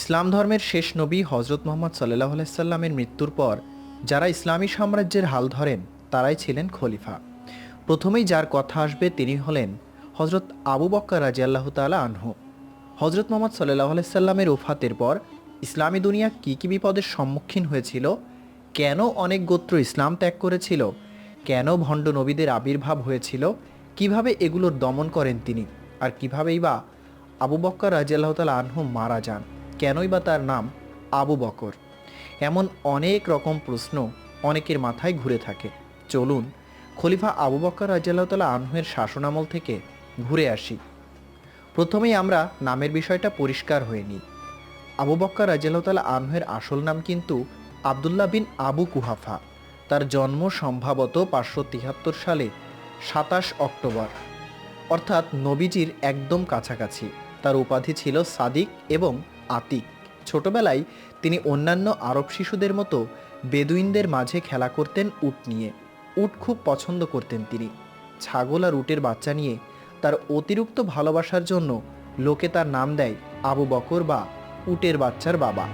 ইসলাম ধর্মের শেষ নবী হজরত মোহাম্মদ সাল্লাহ আলাইসাল্লামের মৃত্যুর পর যারা ইসলামী সাম্রাজ্যের হাল ধরেন, তারাই ছিলেন খলিফা। প্রথমেই যার কথা আসবে তিনি হলেন হজরত আবু বক্কা রাজি আল্লাহ তালা আনহু। হজরত মোহাম্মদ সাল্লাহ আলাইসাল্লামের ওফাতের পর ইসলামী দুনিয়া কী কী বিপদের সম্মুখীন হয়েছিল, কেন অনেক গোত্র ইসলাম ত্যাগ করেছিল, কেন ভণ্ড নবীদের আবির্ভাব হয়েছিল, কীভাবে এগুলোর দমন করেন তিনি, আর কীভাবেই বা আবু বক্কর রাজিয়াল্লাহ তালা আনহু মারা যান। কেনই বা তার নাম আবু বকর? এমন অনেক রকম প্রশ্ন অনেকের মাথায় ঘুরে থাকে। চলুন, খলিফা আবু বক্কর রাজিয়াল্লাহ তালা আনহুয়ের শাসনামল থেকে ঘুরে আসি। প্রথমেই আমরা নামের বিষয়টা পরিষ্কার হয়ে নিই। আবু বক্কর রাজিয়াল্লাহ তালা আনহুয়ের আসল নাম কিন্তু আবদুল্লাহ বিন আবু কুহাফা। তার জন্ম সম্ভবত পাঁচশো তিহাত্তর সালে সাতাশ অক্টোবর। অর্থাৎ নবীজির একদম কাছাকাছি। তার উপাধি ছিল সাদিক এবং আতিক। ছোটবেলায় তিনি অন্যান্য আরব শিশুদের মতো বেদুইনদের মাঝে খেলা করতেন উট নিয়ে। উট খুব পছন্দ করতেন তিনি। ছাগল আর উটের বাচ্চা নিয়ে তার অতিরিক্ত ভালোবাসার জন্য লোকে তার নাম দেয় আবু বকর বা উটের বাচ্চার বাবা।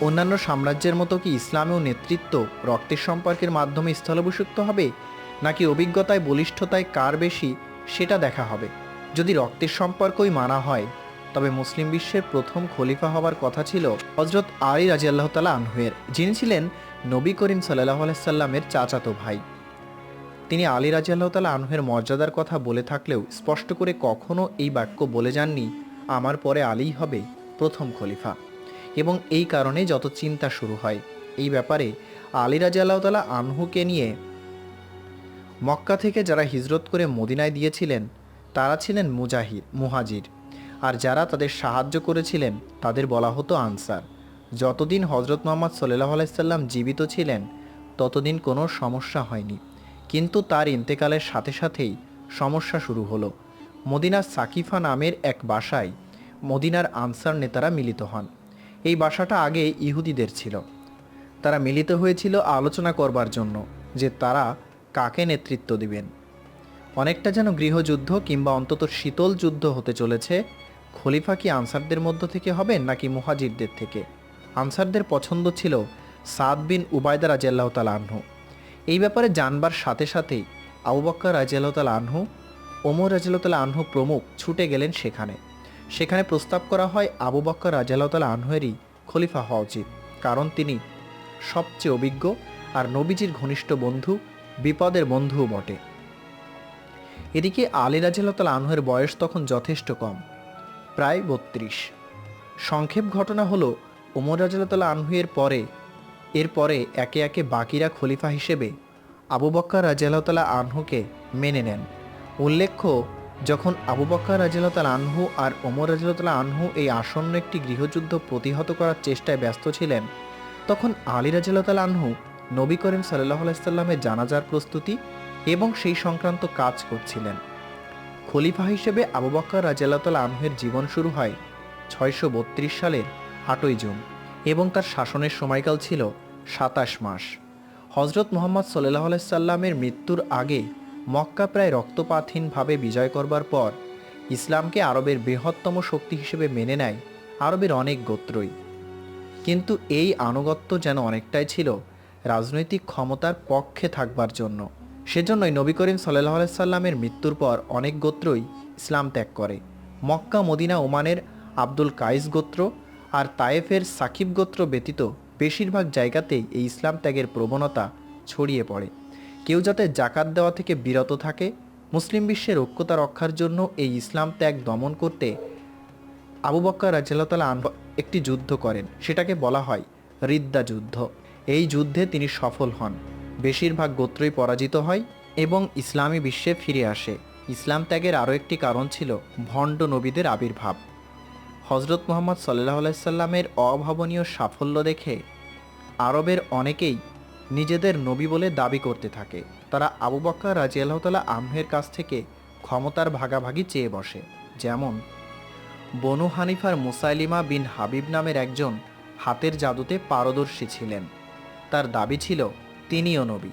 অন্যান্য সাম্রাজ্যের মতো কি ইসলামেও নেতৃত্ব রক্তের সম্পর্কের মাধ্যমে স্থলাভিষিক্ত হবে, নাকি অভিজ্ঞতায় বলিষ্ঠতায় কার বেশি, সেটা দেখা হবে। যদি রক্তের সম্পর্কই মানা হয় তবে মুসলিম বিশ্বের প্রথম খলিফা হওয়ার কথা ছিল হজরত আলী রাজি আল্লাহ তালা আনহুয়ের, যিনি ছিলেন নবী করিম সাল্লাহ আলাইসাল্লামের চাচাতো ভাই। তিনি আলী রাজি আল্লাহ তালা আনহুয়ের মর্যাদার কথা বলে থাকলেও স্পষ্ট করে কখনো এই বাক্য বলে যাননি, আমার পরে আলীই হবে প্রথম খলিফা। এবং এই কারণে যত চিন্তা শুরু হয়। এই ব্যাপারে আলী রাজি আল্লাহ তালা আনহুকে নিয়ে মক্কা থেকে যারা হিজরত করে মদিনায় দিয়েছিলেন, তারা ছিলেন মুজাহির মুহাজির। আর যারা তাদের সাহায্য করেছিলেন, তাদের বলা হতো আনসার। যতদিন হজরত মোহাম্মদ সাল্লাহ আলাইসাল্লাম জীবিত ছিলেন, ততদিন কোনো সমস্যা হয়নি। কিন্তু তার ইন্তেকালের সাথে সাথেই সমস্যা শুরু হলো। মদিনার সাকিফা নামের এক বাসায় মদিনার আনসার নেতারা মিলিত হন। এই বাসাটা আগে ইহুদিদের ছিল। তারা মিলিত হয়েছিল আলোচনা করবার জন্য যে তারা কাকে নেতৃত্ব দিবেন। অনেকটা যেন গৃহযুদ্ধ কিংবা অন্তত শীতল যুদ্ধ হতে চলেছে খলিফা কি আনসারদের মধ্য থেকে হবেন নাকি মুহাজিরদের থেকে? আনসারদের পছন্দ ছিল সাদ বিন উবায়দা রাজিয়াল্লাহ তাল আনহু। এই ব্যাপারে জানবার সাথে সাথেই আবু বক্কর রাজিয়াল্লাহ তাল আনহু, ওমর রাজিয়াল্লাহ তাল আনহু প্রমুখ ছুটে গেলেন সেখানে। সেখানে প্রস্তাব করা হয় আবু বক্কর রাজিয়াল্লাহ তাল খলিফা হওয়া উচিত, কারণ তিনি সবচেয়ে অভিজ্ঞ আর নবীজির ঘনিষ্ঠ বন্ধু, বিপদের বন্ধুও বটে। এদিকে আলী রাজিয়াল আনহের বয়স তখন যথেষ্ট কম। প্রায় বত্রিশ। সংক্ষেপ ঘটনা হলো, ওমর রাজিয়াল আনহুয়ের পরে, এরপরে একে একে বাকিরা খলিফা হিসেবে আবু বক্কর রাজিয়াল্লাহ আনহুকে মেনে নেন। উল্লেখ্য, যখন আবু বক্কর রাজিয়াল আনহু আর ওমর রাজিয়াল আনহু এই আসন্ন একটি গৃহযুদ্ধ প্রতিহত করার চেষ্টায় ব্যস্ত ছিলেন, তখন আলী রাজিয়াল আনহু নবী করিম সাল্লাহ আলাইসাল্লামের জানাজার প্রস্তুতি এবং সেই সংক্রান্ত কাজ করছিলেন। খলিফা হিসেবে আবু বক্কর রাজিয়াল্লাহ আনহের জীবন শুরু হয় ছয়শো বত্রিশ সালের আটই জুন এবং তার শাসনের সময়কাল ছিল সাতাশ মাস। হজরত মোহাম্মদ সাল্লাহ আলাইসাল্লামের মৃত্যুর আগে মক্কা প্রায় রক্তপাতহীনভাবে বিজয় করবার পর ইসলামকে আরবের বৃহত্তম শক্তি হিসেবে মেনে নেয় আরবের অনেক গোত্রই। কিন্তু এই আনুগত্য যেন অনেকটাই ছিল রাজনৈতিক ক্ষমতার পক্ষে থাকবার জন্য। সেজন্যই নবী করিম সাল্লাহ সাল্লামের মৃত্যুর পর অনেক গোত্রই ইসলাম ত্যাগ করে। মক্কা, মদিনা, ওমানের আব্দুল কাইস গোত্র আর তায়েফের সাকিব গোত্র ব্যতীত বেশিরভাগ জায়গাতেই এই ইসলাম ত্যাগের প্রবণতা ছড়িয়ে পড়ে। কেউ যাতে জাকাত দেওয়া থেকে বিরত থাকে, মুসলিম বিশ্বের ঐক্যতা রক্ষার জন্য এই ইসলাম ত্যাগ দমন করতে আবু বক্কর রাজিয়াল্লাহ আনহ একটি যুদ্ধ করেন। সেটাকে বলা হয় রিদ্দা যুদ্ধ। এই যুদ্ধে তিনি সফল হন। বেশিরভাগ গোত্রই পরাজিত হয় এবং ইসলামী বিশ্বে ফিরে আসে। ইসলাম ত্যাগের আরও একটি কারণ ছিল ভণ্ড নবীদের আবির্ভাব। হজরত মোহাম্মদ সাল্লাহ আলাইসাল্লামের অভাবনীয় সাফল্য দেখে আরবের অনেকেই নিজেদের নবী বলে দাবি করতে থাকে। তারা আবু বক্কা বক্কর রাজিয়াল্লাহতালা আহমের কাছ থেকে ক্ষমতার ভাগাভাগি চেয়ে বসে। যেমন বনু হানিফার মুসাইলিমা বিন হাবিব নামের একজন হাতের জাদুতে পারদর্শী ছিলেন। তার দাবি ছিল তিনিও নবী।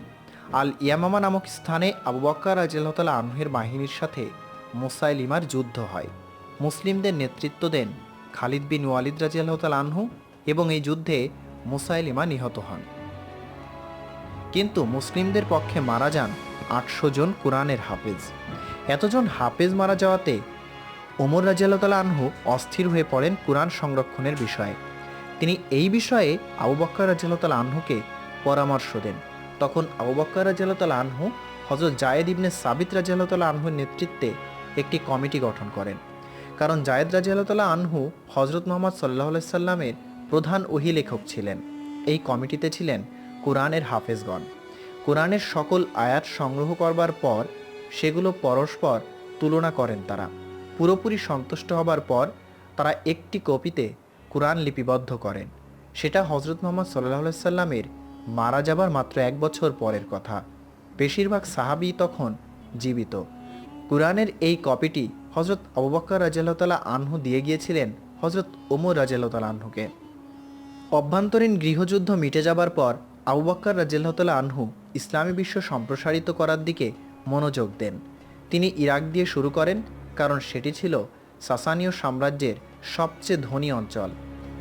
আল ইয়ামামা নামক স্থানে আবু বক্কর রাজিয়াল্লাহতালা আনহের বাহিনীর সাথে মুসাইলিমার যুদ্ধ হয়। মুসলিমদের নেতৃত্ব দেন খালিদ বিন ওয়ালিদ রাজিয়াল্লাহ তাল আনহু এবং এই যুদ্ধে মুসাইলিমা নিহত হন। কিন্তু মুসলিমদের পক্ষে মারা যান আটশো জন কোরআনের হাফেজ। এতজন হাফেজ মারা যাওয়াতে ওমর রাজিয়াল্লাহ আনহু অস্থির হয়ে পড়েন কোরআন সংরক্ষণের বিষয়ে। তিনি এই বিষয়ে আবু বক্কর রাজিয়াল্লাহ আনহুকে পরামর্শ দেন। তখন আবু বক্কর রাজিয়াল্লাহ আনহু হজরত জায়েদ ইবনে সাবিত রাজিয়াল্লাহ আনহুর নেতৃত্বে একটি কমিটি গঠন করেন। কারণ জায়েদ রাজিয়াল্লাহ আনহু হজরত মোহাম্মদ সাল্লাহ সাল্লামের প্রধান ওহি লেখক ছিলেন। এই কমিটিতে ছিলেন কোরআনের হাফেজগণ। কোরআনের সকল আয়াত সংগ্রহ করবার পর সেগুলো পরস্পর তুলনা করেন তারা। পুরোপুরি সন্তুষ্ট হবার পর তারা একটি কপিতে কোরআন লিপিবদ্ধ করেন। সেটা হজরত মোহাম্মদ সাল্লাহ সাল্লামের মারা যাবার মাত্র এক বছর পরের কথা। বেশিরভাগ সাহাবি তখন জীবিত। কোরআনের এই কপিটি হজরত আবু বক্কর রাজিয়াল্লাহ আনহু দিয়ে গিয়েছিলেন হজরত ওমর রাজিয়াল্লাহ আনহুকে। অভ্যন্তরীণ গৃহযুদ্ধ মিটে যাবার পর আবু বক্কর রাজিয়াল্লাহ আনহু ইসলামী বিশ্ব সম্প্রসারিত করার দিকে মনোযোগ দেন। তিনি ইরাক দিয়ে শুরু করেন, কারণ সেটি ছিল সাসানীয় সাম্রাজ্যের সবচেয়ে ধনী অঞ্চল।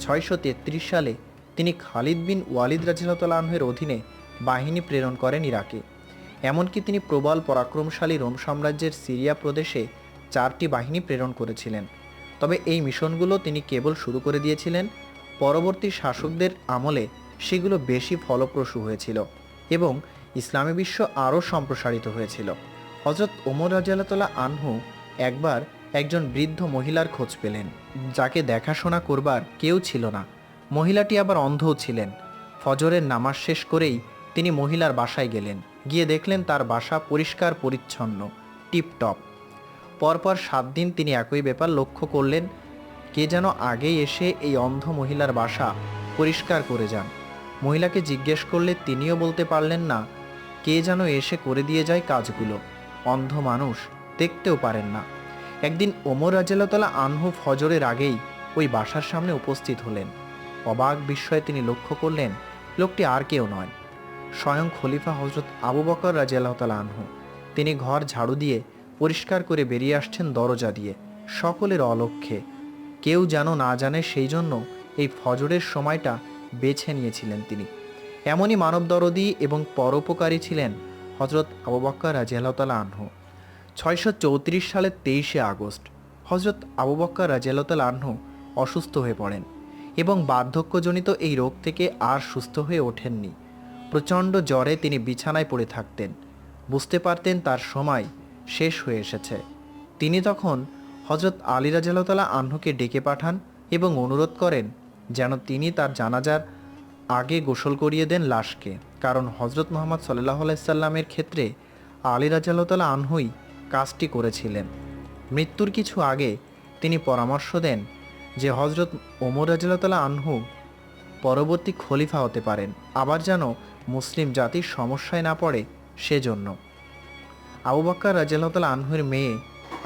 ছয়শো তেত্রিশ সালে তিনি খালিদ বিন ওয়ালিদ রাজিয়াল্লাহ আনহের অধীনে বাহিনী প্রেরণ করেন ইরাকে। এমনকি তিনি প্রবল পরাক্রমশালী রোম সাম্রাজ্যের সিরিয়া প্রদেশে চারটি বাহিনী প্রেরণ করেছিলেন। তবে এই মিশনগুলো তিনি কেবল শুরু করে দিয়েছিলেন, পরবর্তী শাসকদের আমলে সেগুলো বেশি ফলপ্রসূ হয়েছিল এবং ইসলামী বিশ্ব আরও সম্প্রসারিত হয়েছিল। হজরত ওমর রাজিয়াল্লাহ আনহু একবার একজন বৃদ্ধ মহিলার খোঁজ পেলেন, যাকে দেখাশোনা করবার কেউ ছিল না। মহিলাটি আবার অন্ধও ছিলেন। ফজরের নামাজ শেষ করেই তিনি মহিলার বাসায় গেলেন। গিয়ে দেখলেন তার বাসা পরিষ্কার পরিচ্ছন্ন, টিপটপ। পরপর সাত দিন তিনি একই ব্যাপার লক্ষ্য করলেন, কে যেন আগেই এসে এই অন্ধ মহিলার বাসা পরিষ্কার করে যান। মহিলাকে জিজ্ঞেস করলে তিনিও বলতে পারলেন না, কে যেন এসে করে দিয়ে যায় কাজগুলো। অন্ধ মানুষ দেখতেও পারেন না। একদিন ওমর রাজেলতলা আনহু ফজরের আগেই ওই বাসার সামনে উপস্থিত হলেন। অবাক বিস্ময়ে তিনি লক্ষ্য করলেন, লোকটি আর কেউ নয়। স্বয়ং খলিফা হজরত আবু বকর রাজিয়াল্লাহতালা আনহু। তিনি ঘর ঝাড়ু দিয়ে পরিষ্কার করে বেরিয়ে আসছেন দরজা দিয়ে। সকলের অলক্ষ্যে কেউ যেন না জানে সেই জন্য এই ফজরের সময়টা বেছে নিয়েছিলেন তিনি। এমনই মানবদরদি এবং পরোপকারী ছিলেন হজরত আবু বক্কর রাজিয়াল্লাহতালা আনহু। ছয়শো চৌত্রিশ সালের তেইশে আগস্ট হজরত আবু বক্কর রাজিয়াল্লাহতালা আনহু অসুস্থ হয়ে পড়েন। এবং বার্ধক্যজনিত এই রোগ থেকে আর সুস্থ হয়ে ওঠেননি। প্রচণ্ড জ্বরে তিনি বিছানায় পড়ে থাকতেন। বুঝতে পারতেন তার সময় শেষ হয়ে এসেছে। তিনি তখন হজরত আলী রাজাল্লাহ আহ্নকে ডেকে পাঠান এবং অনুরোধ করেন যেন তিনি তার জানাজার আগে গোসল করিয়ে দেন লাশকে। কারণ হজরত মোহাম্মদ সাল্লাহ আলাইসাল্লামের ক্ষেত্রে আলী রাজাল্লাহ আনহুই কাজটি করেছিলেন। মৃত্যুর কিছু আগে তিনি পরামর্শ দেন যে হজরত ওমর রাজিয়াল্লাহ আনহু পরবর্তী খলিফা হতে পারেন, আবার যেন মুসলিম জাতির সমস্যায় না পড়ে সেজন্য। আবু বাক্কার রাজিয়াল্লাহ আনহুর মেয়ে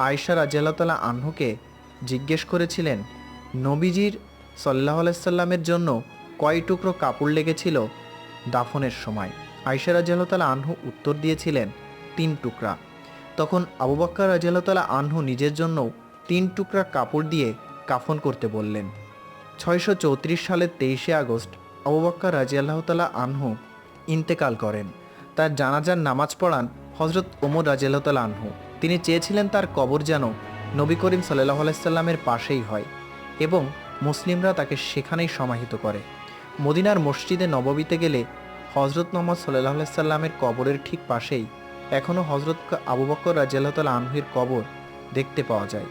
আয়েশা রাজিয়াল্লাহ আনহুকে জিজ্ঞেস করেছিলেন, নবীজির সাল্লাহ আলাইসাল্লামের জন্য কয় টুকরো কাপড় লেগেছিল দাফনের সময়? আয়েশা রাজিয়াল্লাহ আনহু উত্তর দিয়েছিলেন, তিন টুকরা। তখন আবু বাক্কার রাজিয়াল্লাহ আনহু নিজের জন্য তিন টুকরা কাপড় দিয়ে কাফন করতে বললেন। ছয়শো চৌত্রিশ সালের তেইশে আগস্ট আবু বাক্কার রাজিয়াল্লাহতালা আনহু ইন্তেকাল করেন। তার জানাজার নামাজ পড়ান হজরত ওমর রাজিয়াল্লাহতালা আনহু। তিনি চেয়েছিলেন তার কবর যেন নবী করিম সাল্লাহ আলাইসাল্লামের পাশেই হয় এবং মুসলিমরা তাকে সেখানেই সমাহিত করে। মদিনার মসজিদে নববীতে গেলে হজরত মোহাম্মদ সাল্লাহ আলাইসাল্লামের কবরের ঠিক পাশেই এখনও হজরত আবু বক্কর রাজিয়াল্লাহতালা আনহুর কবর দেখতে পাওয়া যায়।